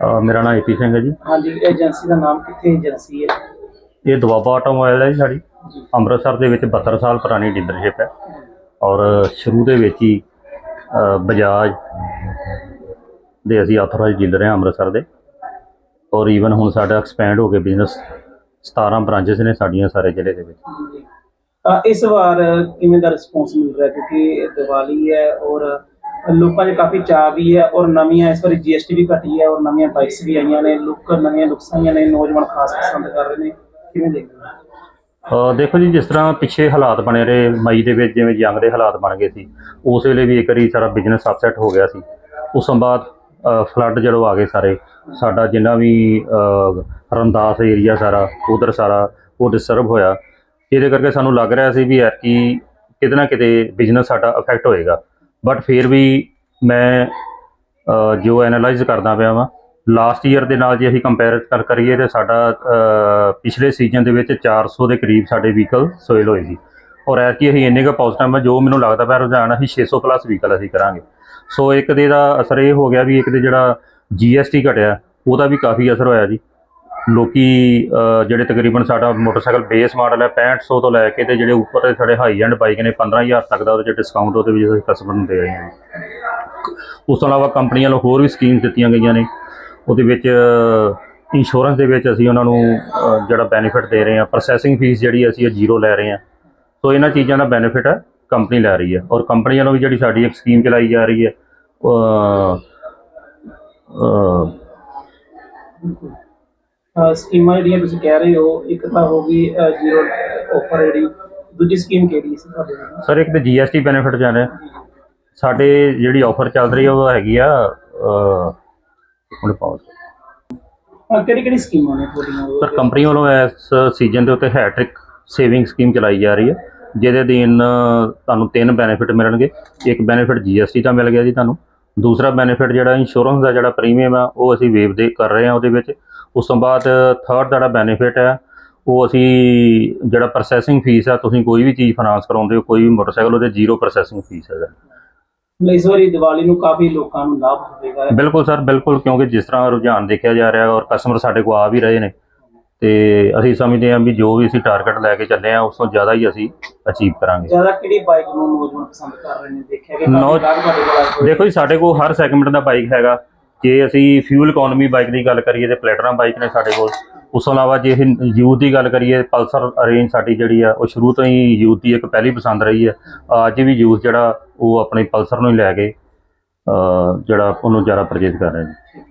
ਮੇਰਾ ਨਾਮ ਏਪੀ ਸਿੰਘ ਹੈ ਜੀ। ਹਾਂਜੀ ਏਜੰਸੀ ਦਾ ਨਾਮ ਕਿੱਥੇ ਏਜੰਸੀ ਹੈ? ਇਹ ਦੁਆਬਾ ਆਟੋਮੋਬਾਈਲ ਹੈ ਜੀ ਸਾਡੀ। ਅੰਮ੍ਰਿਤਸਰ ਦੇ ਵਿੱਚ 72 ਸਾਲ ਪੁਰਾਣੀ ਡੀਲਰਸ਼ਿਪ ਹੈ। ਔਰ ਸ਼ੁਰੂ ਦੇ ਵਿੱਚ ਹੀ ਬਜਾਜ ਦੇ ਅਸੀਂ ਆਥੋਰਾਈਜ਼ ਡੀਲਰ ਹਾਂ ਅੰਮ੍ਰਿਤਸਰ ਦੇ। ਔਰ ਈਵਨ ਹੁਣ ਸਾਡਾ ਐਕਸਪੈਂਡ ਹੋ ਕੇ ਬਿਜ਼ਨਸ 17 ਬ੍ਰਾਂਚਸ ਨੇ ਸਾਡੀਆਂ ਸਾਰੇ ਜ਼ਿਲ੍ਹੇ ਦੇ ਵਿੱਚ। ਇਸ ਵਾਰ ਕਿਵੇਂ ਦਾ ਰਿਸਪੌਂਸ ਮਿਲ ਰਿਹਾ? ਕਿਉਂਕਿ ਦੀਵਾਲੀ ਹੈ ਔਰ ਲੋਕਾਂ 'ਚ ਕਾਫੀ ਚਾਅ ਵੀ ਹੈ ਔਰ ਨਵੀਆਂ ਇਸ ਵਾਰੀ ਜੀਐਸਟੀ ਵੀ ਘਟੀ ਹੈ ਔਰ ਨਵੀਆਂ ਬਾਈਕਸ ਵੀ ਆਈਆਂ ਨੇ ਲੁੱਕ ਨਵੀਆਂ ਲੁੱਕਸ ਆਈਆਂ ਨੇ ਨੌਜਵਾਨ ਖਾਸ ਪਸੰਦ ਕਰ ਰਹੇ ਨੇ। ਕਿਵੇਂ ਦੇਖਦੇ ਹੋ? ਅ, ਦੇਖੋ ਜੀ ਜਿਸ ਤਰ੍ਹਾਂ ਪਿੱਛੇ ਹਾਲਾਤ ਬਣੇ ਰਹੇ ਮਈ ਦੇ ਵਿੱਚ ਜਿਵੇਂ ਜੰਗ ਦੇ ਹਾਲਾਤ ਬਣ ਗਏ ਸੀ ਉਸ ਵੇਲੇ ਵੀ ਇੱਕ ਵਾਰੀ ਸਾਰਾ ਬਿਜ਼ਨਸ ਅਪਸੈਟ ਹੋ ਗਿਆ ਸੀ। ਉਸ ਤੋਂ ਬਾਅਦ ਫਲੱਡ ਜਦੋਂ ਆ ਗਏ ਸਾਰੇ ਸਾਡਾ ਜਿੰਨਾ ਵੀ ਅ, ਰਮਦਾਸ ਏਰੀਆ ਸਾਰਾ ਉਧਰ ਸਾਰਾ ਉਹ ਡਿਸਟਰਬ ਹੋਇਆ। ਇਹਦੇ ਕਰਕੇ ਸਾਨੂੰ ਲੱਗ ਰਿਹਾ ਸੀ ਵੀ ਐਤਕੀ ਕਿਤੇ ਨਾ ਕਿਤੇ ਬਿਜ਼ਨਸ ਸਾਡਾ ਅਫੈਕਟ ਹੋਏਗਾ। ਬਟ ਫਿਰ ਵੀ ਮੈਂ ਜੋ ਐਨਾਲਾਈਜ਼ ਕਰਦਾ ਪਿਆ ਵਾਂ ਲਾਸਟ ਈਅਰ ਦੇ ਨਾਲ ਜੇ ਅਸੀਂ ਕੰਪੇਅਰ ਕਰ ਕਰੀਏ ਤੇ ਸਾਡਾ ਪਿਛਲੇ ਸੀਜ਼ਨ ਦੇ ਵਿੱਚ 400 ਦੇ ਕਰੀਬ ਸਾਡੇ ਵਹੀਕਲ ਸੋਇਲ ਹੋਏ ਸੀ। ਔਰ ਐਤਕੀ ਅਸੀਂ ਇੰਨੇ ਕੁ ਪੋਜ਼ਿਟਿਵ ਹੈ ਜੋ ਮੈਨੂੰ ਲੱਗਦਾ ਪਿਆ ਰੁਝਾਨ, ਅਸੀਂ 600 ਪਲੱਸ ਵਹੀਕਲ ਅਸੀਂ ਕਰਾਂਗੇ। ਸੋ ਇੱਕ ਦੇ ਦਾ ਅਸਰ ਇਹ ਹੋ ਗਿਆ ਵੀ ਇੱਕ ਦੇ ਜਿਹੜਾ ਜੀਐਸਟੀ ਘਟਿਆ, ਉਹਦਾ ਵੀ ਕਾਫੀ ਅਸਰ ਹੋਇਆ ਜੀ। ਲੋਕੀ ਜਿਹੜੇ ਤਕਰੀਬਨ ਸਾਡਾ ਮੋਟਰਸਾਈਕਲ ਬੇਸ ਮਾਡਲ ਹੈ 6500 ਤੋਂ ਲੈ ਕੇ ਤੇ ਜਿਹੜੇ ਉੱਪਰ ਦੇ ਸਾਡੇ ਹਾਈ ਐਂਡ ਬਾਈਕ ਨੇ 15000 ਤੱਕ ਦਾ ਉਹਦੇ ਚ ਡਿਸਕਾਊਂਟ ਉਹਦੇ ਵਿੱਚ ਅਸੀਂ ਕਸਟਮਰ ਨੂੰ ਦੇ ਰਹੇ ਹਾਂ ਉਸ ਤੋਂ ਇਲਾਵਾ ਕੰਪਨੀਆਂ ਵੱਲੋਂ ਹੋਰ ਵੀ ਸਕੀਮਸ ਦਿੱਤੀਆਂ ਗਈਆਂ ਨੇ। ਉਹਦੇ ਵਿੱਚ ਇੰਸ਼ੋਰੈਂਸ ਦੇ ਵਿੱਚ ਅਸੀਂ ਉਹਨਾਂ ਨੂੰ ਜਿਹੜਾ ਬੈਨੀਫਿਟ ਦੇ ਰਹੇ ਹਾਂ ਪ੍ਰੋਸੈਸਿੰਗ ਫੀਸ ਜਿਹੜੀ ਅਸੀਂ ਉਹ ਜ਼ੀਰੋ ਲੈ ਰਹੇ ਹਾਂ। ਸੋ ਇਹਨਾਂ ਚੀਜ਼ਾਂ ਦਾ ਬੈਨੀਫਿਟ ਹੈ ਕੰਪਨੀ ਲੈ ਰਹੀ ਹੈ ਔਰ ਕੰਪਨੀ ਵੱਲੋਂ ਵੀ ਜਿਹੜੀ ਸਾਡੀ ਇੱਕ ਸਕੀਮ ਚਲਾਈ ਜਾ ਰਹੀ ਹੈ ਸਕੀਮਾਂ ਜਿਹੜੀਆਂ ਤੁਸੀਂ ਕਹਿ ਰਹੇ ਹੋ ਇੱਕ ਤਾਂ ਹੋ ਗਈ ਜ਼ੀਰੋ ਆਫਰ ਜਿਹੜੀ ਦੂਜੀ ਸਕੀਮ ਕਿਹੜੀ ਸੀ ਤੁਹਾਡੇ ਸਰ ਇੱਕ ਤੇ ਜੀਐਸਟੀ ਬੈਨੀਫਿਟ ਜਾ ਰਿਹਾ। ਸਾਡੇ ਜਿਹੜੀ ਆਫਰ ਚੱਲ ਰਹੀ ਹੈ ਉਹ ਹੈਗੀ ਆ ਹੁਣ ਪਾਉਸ ਕਿਹੜੀ ਕਿਹੜੀ ਸਕੀਮਾਂ ਨੇ ਤੁਹਾਡੀਆਂ? ਸਰ ਕੰਪਨੀ ਵੱਲੋਂ ਇਸ ਸੀਜ਼ਨ ਦੇ ਉੱਤੇ ਹੈਟ੍ਰਿਕ ਸੇਵਿੰਗ ਸਕੀਮ ਚਲਾਈ ਜਾ ਰਹੀ ਹੈ ਜਿਹਦੇ ਅਧੀਨ ਤੁਹਾਨੂੰ ਤਿੰਨ ਬੈਨੀਫਿਟ ਮਿਲਣਗੇ। ਇੱਕ ਬੈਨੀਫਿਟ ਜੀਐਸਟੀ ਦਾ ਮਿਲ ਗਿਆ ਜੀ ਤੁਹਾਨੂੰ। ਦੂਸਰਾ ਬੈਨੀਫਿਟ ਜਿਹੜਾ ਇੰਸ਼ੋਰੈਂਸ ਦਾ ਜਿਹੜਾ ਪ੍ਰੀਮੀਅਮ ਆ ਉਹ ਅਸੀਂ ਵੇਵ ਦੇ ਕਰ ਰਹੇ ਹਾਂ ਉਹਦੇ ਵਿੱਚ। ਉਸ ਤੋਂ ਬਾਅਦ ਥਰਡ ਜਿਹੜਾ ਬੈਨੀਫਿਟ ਹੈ ਉਹ ਅਸੀਂ ਜਿਹੜਾ ਪ੍ਰੋਸੈਸਿੰਗ ਫੀਸ ਆ ਤੁਸੀਂ ਕੋਈ ਵੀ ਚੀਜ਼ ਫਾਈਨਾਂਸ ਕਰਾਉਂਦੇ ਹੋ ਕੋਈ ਵੀ ਮੋਟਰਸਾਈਕਲ ਉਹਦੇ ਜ਼ੀਰੋ ਪ੍ਰੋਸੈਸਿੰਗ ਫੀਸ ਹੈ। ਇਸ ਵਾਰੀ ਦੀਵਾਲੀ ਨੂੰ ਕਾਫੀ ਲੋਕਾਂ ਨੂੰ ਲਾਭ ਹੋਵੇਗਾ। ਬਿਲਕੁਲ ਸਰ ਬਿਲਕੁਲ ਕਿਉਂਕਿ ਜਿਸ ਤਰ੍ਹਾਂ ਰੁਝਾਨ ਦੇਖਿਆ ਜਾ ਰਿਹਾ ਔਰ ਕਸਟਮਰ ਸਾਡੇ ਕੋਲ ਆ ਵੀ ਰਹੇ ਨੇ ਤੇ ਅਸੀਂ ਸਮਝਦੇ ਹਾਂ ਵੀ ਜੋ ਵੀ ਅਸੀਂ ਟਾਰਗੇਟ ਲੈ ਕੇ ਚੱਲੇ ਆ ਉਸ ਤੋਂ ਜ਼ਿਆਦਾ ਹੀ ਅਸੀਂ ਅਚੀਵ ਕਰਾਂਗੇ। ਜ਼ਿਆਦਾ ਕਿਹੜੀ ਬਾਈਕ ਨੂੰ ਨੌਜਵਾਨ ਪਸੰਦ ਕਰ ਰਹੇ ਨੇ? ਦੇਖਿਆ ਕਿ ਦੇਖੋ ਜੀ ਸਾਡੇ ਕੋਲ ਹਰ ਸੈਗਮੈਂਟ ਦਾ ਬਾਈਕ ਹੈਗਾ। ਜੇ ਅਸੀਂ ਫਿਊਲ ਇਕਨੋਮੀ ਬਾਈਕ ਦੀ ਗੱਲ ਕਰੀਏ ਤੇ ਪਲੈਟਰਾ ਬਾਈਕ ਨੇ ਸਾਡੇ ਕੋਲ, ਉਸ ਤੋਂ ਇਲਾਵਾ ਜੇ ਅਸੀਂ ਯੂਥ ਦੀ ਗੱਲ ਕਰੀਏ, ਪਲਸਰ ਰੇਂਜ ਸਾਡੀ ਜਿਹੜੀ ਆ, ਉਹ ਸ਼ੁਰੂ ਤੋਂ ਹੀ ਯੂਥ ਦੀ ਇੱਕ ਪਹਿਲੀ ਪਸੰਦ ਰਹੀ ਹੈ ਅੱਜ ਵੀ ਯੂਥ ਜਿਹੜਾ, ਉਹ ਆਪਣੇ ਪਲਸਰ ਨੂੰ ਹੀ ਲੈ ਕੇ ਜਿਹੜਾ ਉਹਨੂੰ ਜ਼ਿਆਦਾ ਪਰਚੇਜ਼ ਕਰ ਰਹੇ ਨੇ।